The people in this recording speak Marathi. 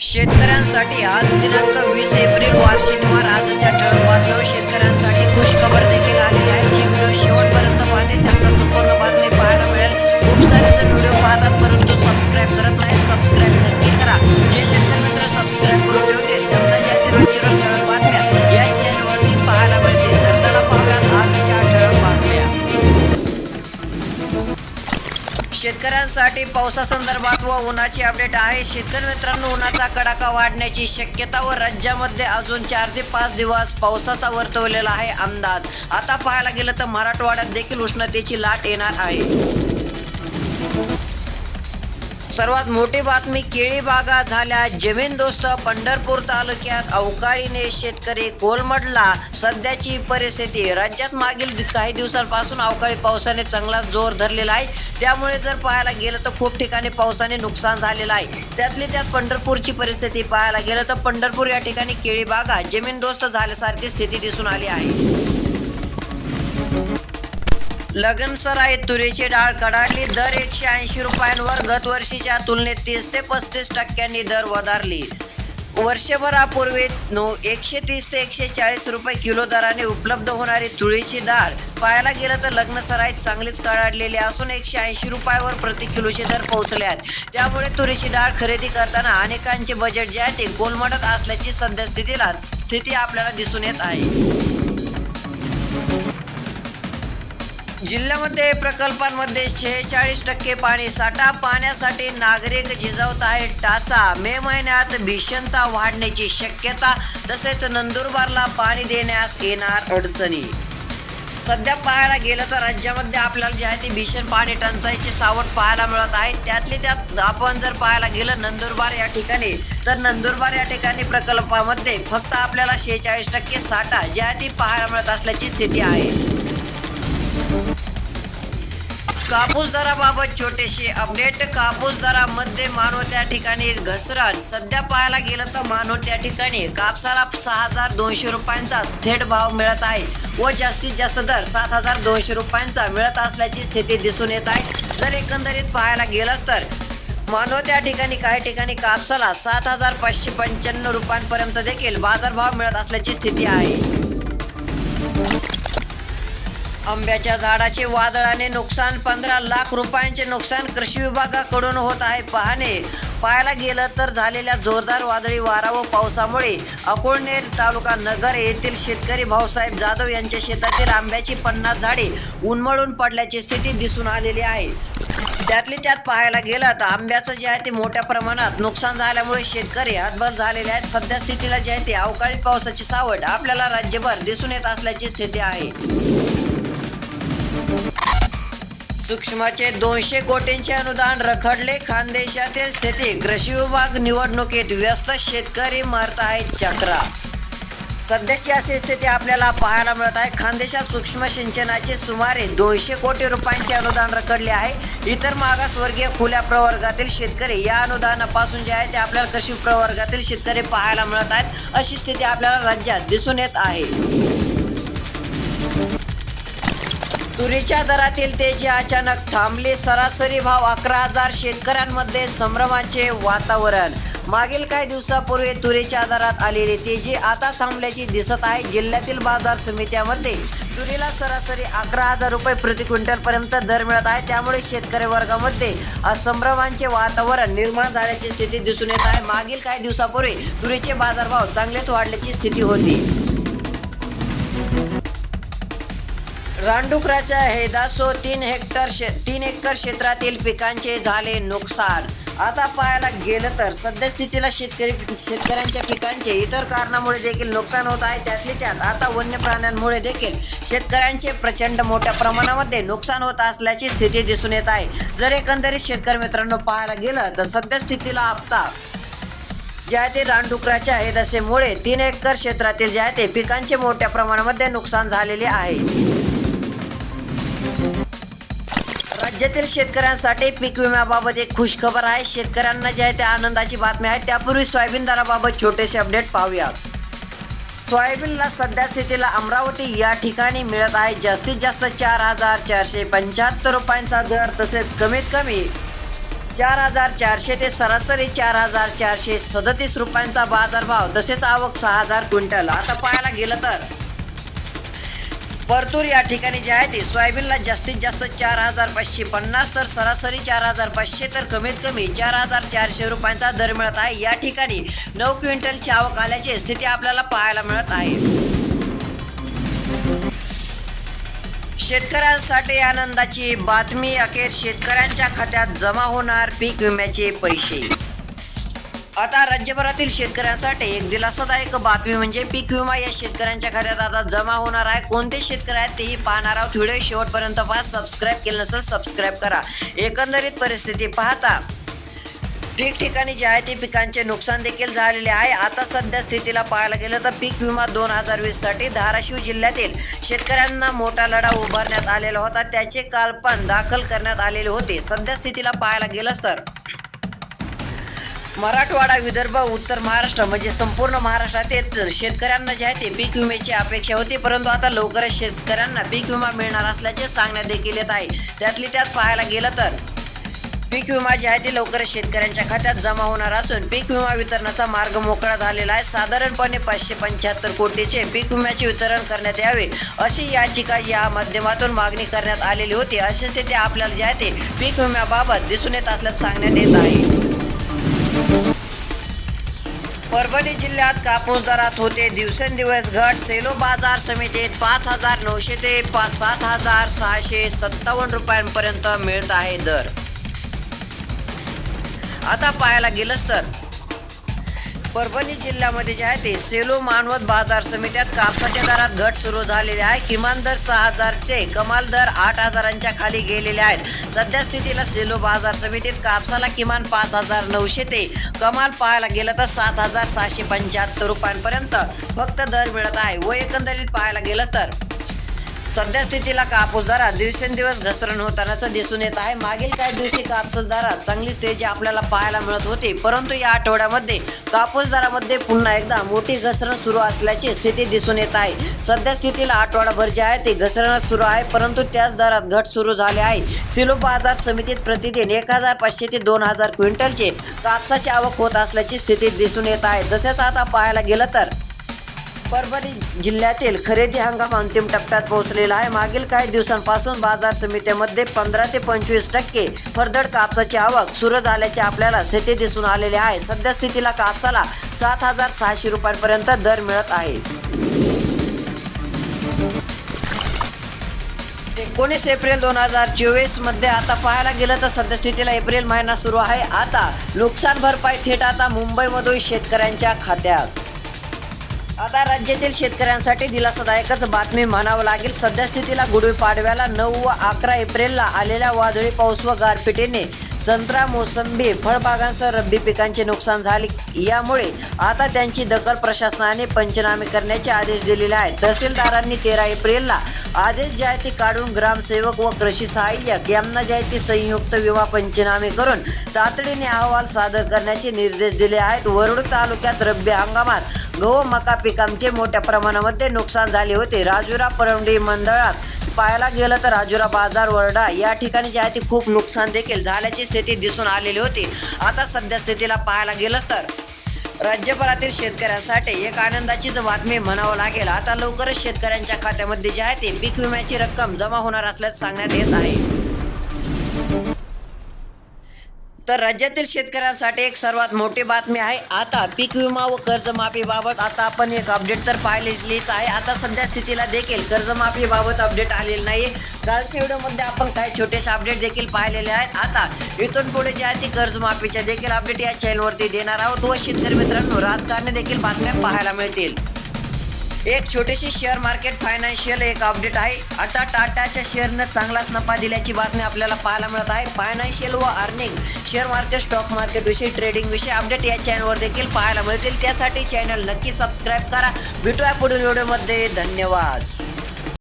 शेतकऱ्यांसाठी आज दिनांक वीस एप्रिल वार शनिवार आजच्या ठळक बातम्या. शेतकऱ्यांसाठी खुशखबर देखील आलेली आहे. जी व्हिडिओ शेवटपर्यंत पाहतील त्यांना संपूर्ण बातमी पाहायला मिळेल. खूप सारे जण व्हिडिओ पाहतात परंतु सबस्क्राईब करत नाहीत. सबस्क्राईब नक्की करा. शेतकऱ्यांसाठी पावसासंदर्भात व उन्हाची अपडेट आहे. शेतकरी मित्रांनो उन्हाचा कडाका वाढण्याची शक्यता व राज्यामध्ये अजून चार ते पाच दिवस पावसाचा वर्तवलेला आहे अंदाज. आता पाहायला गेलं तर मराठवाड्यात देखील उष्णतेची लाट येणार आहे. सर्वात मोठी बातमी केळी बागा झाल्या जमीनदोस्त पंढरपूर तालुक्यात अवकाळीने शेतकरी कोलमडला. सध्याची परिस्थिती राज्यात मागील काही दिवसांपासून अवकाळी पावसाने चांगला जोर धरलेला आहे. त्यामुळे जर पाहायला गेलं तर खूप ठिकाणी पावसाने नुकसान झालेलं आहे. त्यातली त्यात पंढरपूरची परिस्थिती पाहायला गेलं तर पंढरपूर या ठिकाणी केळी बागा जमीनदोस्त झाल्यासारखी स्थिती दिसून आली आहे. लगनसराय तुरीची डाळ कडाडली दर एकशे ऐंशी रुपयांवर गत वर्षीच्या तुलनेत तीस ते पस्तीस टक्क्यांनी दर वधारली. वर्षभरापूर्वी नो एकशे तीस ते एकशे चाळीस रुपये किलो दराने उपलब्ध होणारी तुळीची डाळ पाहायला गेलं तर लग्नसराईत चांगलीच कडाडलेली असून एकशे ऐंशी रुपयावर प्रति किलोचे दर पोहोचले आहेत. त्यामुळे तुरीची डाळ खरेदी करताना अनेकांचे बजेट जे आहे ते गोलमटत असल्याची सद्यस्थितीला स्थिती आपल्याला दिसून येत आहे. जिल्ह्यामध्ये प्रकल्पांमध्ये शेहेचाळीस टक्के पाणी साठा पाण्यासाठी नागरिक झिजवत आहेत. टाचा मे महिन्यात भीषणता वाढण्याची शक्यता तसेच नंदुरबारला पाणी देण्यास येणार अडचणी. सध्या पाहायला गेलं तर राज्यामध्ये आपल्याला जे आहे ती भीषण पाणी टंचाईची सावट पाहायला मिळत आहे. त्यातली त्यात आपण जर पाहायला गेलं नंदुरबार या ठिकाणी तर नंदुरबार या ठिकाणी प्रकल्पामध्ये फक्त आपल्याला शेहेचाळीस टक्के साठा जे आहे ती पाहायला मिळत असल्याची स्थिती आहे. कापूस दराबाबत छोटेसे अपडेट. कापूस दरामध्ये मानव त्या ठिकाणी घसरण. सध्या पाहायला गेलं तर मानव त्या ठिकाणी कापसाला सहा हजार दोनशे रुपयांचा थेट भाव मिळत आहे व जास्तीत जास्त दर सात हजार दोनशे रुपयांचा मिळत असल्याची स्थिती दिसून येत आहे. जर एकंदरीत पाहायला गेलंच तर मानव त्या ठिकाणी काही ठिकाणी कापसाला सात हजार पाचशे पंच्याण्णव रुपयांपर्यंत देखील बाजारभाव मिळत असल्याची स्थिती आहे. आंब्याच्या झाडाचे वादळाने नुकसान पंधरा लाख रुपयांचे नुकसान कृषी विभागाकडून होत आहे पाहणे. पाहायला गेलं तर झालेल्या जोरदार वादळी वारा व पावसामुळे अकोळनेर तालुका नगर येथील शेतकरी भाऊसाहेब जाधव यांच्या शेतातील आंब्याची पन्नास झाडे उन्मळून पडल्याची स्थिती दिसून आलेली आहे. त्यातली त्यात पाहायला गेलं तर आंब्याचं जे आहे ते मोठ्या प्रमाणात नुकसान झाल्यामुळे शेतकरी हातभर झालेले आहेत. सध्या स्थितीला जे आहे ते अवकाळी पावसाची सावट आपल्याला राज्यभर दिसून येत असल्याची स्थिती आहे. सूक्ष्मचे दोनशे कोटींचे अनुदान रखडले. खानदेशातील स्थिती कृषी विभाग निवडणुकीत व्यस्त शेतकरी मरत आहेत चक्रा. सध्याची अशी स्थिती आपल्याला पाहायला मिळत आहे. खानदेशात सूक्ष्म सिंचनाचे सुमारे दोनशे कोटी रुपयांचे अनुदान रखडले आहे. इतर मागासवर्गीय खुल्या प्रवर्गातील शेतकरी या अनुदानापासून जे आहे ते आपल्याला कृषी प्रवर्गातील शेतकरी पाहायला मिळत आहेत. अशी स्थिती आपल्याला राज्यात दिसून येत आहे. तुरीच्या दरातील तेजी अचानक थांबली. सरासरी भाव अकरा हजार शेतकऱ्यांमध्ये संभ्रमाचे वातावरण. मागील काही दिवसापूर्वी तुरीच्या दरात आलेली तेजी आता थांबल्याची दिसत आहे. जिल्ह्यातील बाजार समित्यामध्ये तुरीला सरासरी अकरा हजार रुपये प्रति क्विंटल पर्यंत दर मिळत आहे. त्यामुळे शेतकरी वर्गामध्ये असंभ्रमांचे वातावरण निर्माण झाल्याची स्थिती दिसून येत आहे. मागील काही दिवसापूर्वी तुरीचे बाजारभाव चांगलेच वाढल्याची स्थिती होती. रानडुकराच्या हेदासो तीन हेक्टर शे तीन एकर क्षेत्रातील पिकांचे झाले नुकसान. आता पाहायला गेलं तर सद्यस्थितीला शेतकरी शेतकऱ्यांच्या पिकांचे इतर कारणामुळे देखील नुकसान होत आहे. त्यातली त्यात आता वन्य प्राण्यांमुळे देखील शेतकऱ्यांचे प्रचंड मोठ्या प्रमाणामध्ये नुकसान होत असल्याची स्थिती दिसून येत आहे. जर एकंदरीत शेतकरी मित्रांनो पाहायला गेलं तर सद्यस्थितीला आपता. जे आहे ते रानडुकराच्या हेदसेमुळे तीन एकर क्षेत्रातील जे आहे ते पिकांचे मोठ्या प्रमाणामध्ये नुकसान झालेले आहे. राज्यातील शेतकऱ्यांसाठी पीक विम्याबाबत एक खुशखबर आहे. शेतकऱ्यांना जे आहे त्या आनंदाची बातमी आहे. त्यापूर्वी सोयाबीन दराबाबत छोटेसे अपडेट पाहूया सोयाबीनला सध्या स्थितीला अमरावती या ठिकाणी मिळत आहे. जास्तीत जास्त चार हजार चारशे पंच्याहत्तर रुपयांचा दर तसेच कमीत कमी चार हजार चारशे ते सरासरी चार हजार चारशे सदतीस रुपयांचा बाजारभाव तसेच आवक सहा हजार क्विंटल. आता पाहायला गेलं तर परतूर या ठिकाणी जे आहे ते सोयाबीनला जास्तीत जास्त चार हजार पाचशे पन्नास तर सरासरी चार हजार पाचशे तर कमीत कमी चार हजार चारशे रुपयांचा दर मिळत आहे. या ठिकाणी नऊ क्विंटलची आवक आल्याची स्थिती आपल्याला पाहायला मिळत आहे. शेतकऱ्यांसाठी आनंदाची बातमी अखेर शेतकऱ्यांच्या खात्यात जमा होणार पीक विम्याचे पैसे. आता राज्यभरातील शेतकऱ्यांसाठी एक दिलासादायक बातमी म्हणजे पीक विमा या शेतकऱ्यांच्या खात्यात आता जमा होणार आहे. कोणते शेतकरी आहेत तेही पाहणार आहोत. व्हिडिओ शेवटपर्यंत पहा. सबस्क्राईब केलं नसेल सबस्क्राईब करा. एकंदरीत परिस्थिती पाहता ठिकठिकाणी जे आहे ते पिकांचे नुकसान देखील झालेले आहे. आता सध्या स्थितीला पाहायला गेलं तर पीक विमा दोन हजार वीससाठी धाराशिव जिल्ह्यातील शेतकऱ्यांना मोठा लढा उभारण्यात आलेला होता. त्याचे काल पण दाखल करण्यात आलेले होते. सध्या स्थितीला पाहायला गेलंच तर. मराठवाडा विदर्भ उत्तर महाराष्ट्र म्हणजे संपूर्ण महाराष्ट्रातील शेतकऱ्यांना जे आहे ते पीक विम्याची अपेक्षा होती. परंतु आता लवकरच शेतकऱ्यांना पीक विमा मिळणार असल्याचे सांगण्यात देखील येत आहे. त्यातली त्यात पाहायला गेलं तर पीक विमा जे आहे ते लवकरच शेतकऱ्यांच्या खात्यात जमा होणार असून पीक विमा वितरणाचा मार्ग मोकळा झालेला आहे. साधारणपणे पाचशे पंच्याहत्तर कोटीचे पीक विम्याचे वितरण करण्यात यावे अशी याचिका या माध्यमातून मागणी करण्यात आलेली होती. अशी स्थिती आपल्याला जे आहे ते पीक विम्याबाबत दिसून येत असल्याचं सांगण्यात येत आहे. परभणी जिल्ह्यात कापूस दरात होते. दिवसेंदिवस घट. सेलो बाजार समितीत पाच हजार नऊशे ते पाच सात हजार सहाशे सत्तावन्न रुपयांपर्यंत मिळत आहे दर. आता पाहायला गेलंच तर परभणी जिल्ह्यामध्ये जे आहे ते सेलो मानवत बाजार समित्यात कापसाच्या दरात घट सुरू झालेली आहे. किमान दर सहा हजारचे कमाल दर आठ हजारांच्या खाली गेलेले आहेत. सध्या स्थितीला सेलो बाजार समितीत कापसाला किमान पाच हजार नऊशे ते कमाल पाहायला गेलं तर सात हजार सहाशे पंच्याहत्तर रुपयांपर्यंत फक्त दर मिळत आहे. व एकंदरीत पाहायला गेलं तर सध्या स्थितीला कापूस दरात दिवसेंदिवस घसरण होतानाच दिसून येत आहे. मागील काही दिवशी कापूस दरात चांगली स्थिती आपल्याला पाहायला मिळत होती. परंतु या आठवड्यामध्ये कापूस दरामध्ये पुन्हा एकदा मोठी घसरण सुरू असल्याची स्थिती दिसून येत आहे. सध्या स्थितीला आठवडाभर जे आहे ते घसरणच सुरू आहे. परंतु त्याच दरात घट सुरू झाले आहे. सिलो बाजार समितीत प्रतिदिन एक हजार पाचशे ते दोन हजार क्विंटलचे कापसाची आवक होत असल्याची स्थिती दिसून येत आहे. तसेच आता पाहायला गेलं तर परभणी जिल्ह्यातील खरेदी हंगाम अंतिम टप्प्यात पोहोचलेला आहे. मागील काही दिवसांपासून बाजार समितीमध्ये पंधरा ते पंचवीस टक्के फरदड कापसाची आवक सुरू झाल्याचे आपल्याला स्थिती दिसून आलेली आहे. सध्या स्थितीला कापसाला सात हजार सहाशे रुपयांपर्यंत दर मिळत आहे. एकोणीस एप्रिल दोन हजार चोवीसमध्ये आता पाहायला गेलं तर सद्यस्थितीला एप्रिल महिना सुरू आहे. आता नुकसान भरपाई थेट आता मुंबईमधून शेतकऱ्यांच्या खात्यात. आता राज्यातील शेतकऱ्यांसाठी दिलासादायकच बातमी म्हणावं लागेल. सद्यस्थितीला गुढीपाडव्याला नऊ व अकरा एप्रिलला आलेल्या वादळी पाऊस व गारपिटीने संत्रा मोसंबी फळबागांसह रब्बी पिकांचे नुकसान झाले. यामुळे आता त्यांची दखल प्रशासनाने पंचनामे करण्याचे आदेश दिलेले आहेत. तहसीलदारांनी तेरा एप्रिलला आदेश जे काढून ग्रामसेवक व कृषी सहाय्यक यांना जे संयुक्त विमा पंचनामे करून तातडीने अहवाल सादर करण्याचे निर्देश दिले आहेत. वरुड तालुक्यात रब्बी हंगामात गहू मका पिकांचे मोठ्या प्रमाणामध्ये नुकसान झाले होते. राजुरा परवडी मंडळात पाहायला गेलं तर राजुरा बाजार वरडा या ठिकाणी जे आहे ते खूप नुकसान देखील झाल्याची स्थिती दिसून आलेली होती. आता सध्या स्थितीला पाहायला गेलंच तर राज्यभरातील शेतकऱ्यांसाठी एक आनंदाचीच बातमी म्हणावं लागेल. आता लवकरच शेतकऱ्यांच्या खात्यामध्ये जे आहे ते पीक विम्याची रक्कम जमा होणार असल्याचं सांगण्यात येत आहे. तर राज्यातील शेतकऱ्यांसाठी एक सर्वात मोठी बातमी आहे. आता पीक विमा व कर्जमाफीबाबत आता आपण एक अपडेट तर पाहिलेलीच आहे. आता सध्या स्थितीला देखील कर्जमाफीबाबत अपडेट आलेली नाही कालच्या व्हिडिओमध्ये आपण काही छोटेसे अपडेट देखील पाहिलेले आहेत. आता इथून पुढे जे आहे ती कर्जमाफीच्या देखील अपडेट या चॅनलवरती देणार आहोत. व शेतकरी मित्रांनो राजकारणी देखील बातम्या पाहायला मिळतील. एक छोटीशी शेअर मार्केट फायनान्शियल एक अपडेट आहे. आता टाटाच्या शेअरनं चांगलाच नफा दिल्याची बातमी आपल्याला पाहायला मिळत आहे. फायनान्शियल व earning share market stock market विषयी ट्रेडिंग विषयी अपडेट या चॅनलवर देखील पाहायला मिळतील. त्यासाठी चॅनल नक्की सबस्क्राईब करा. भेटूया पुढील व्हिडिओमध्ये धन्यवाद.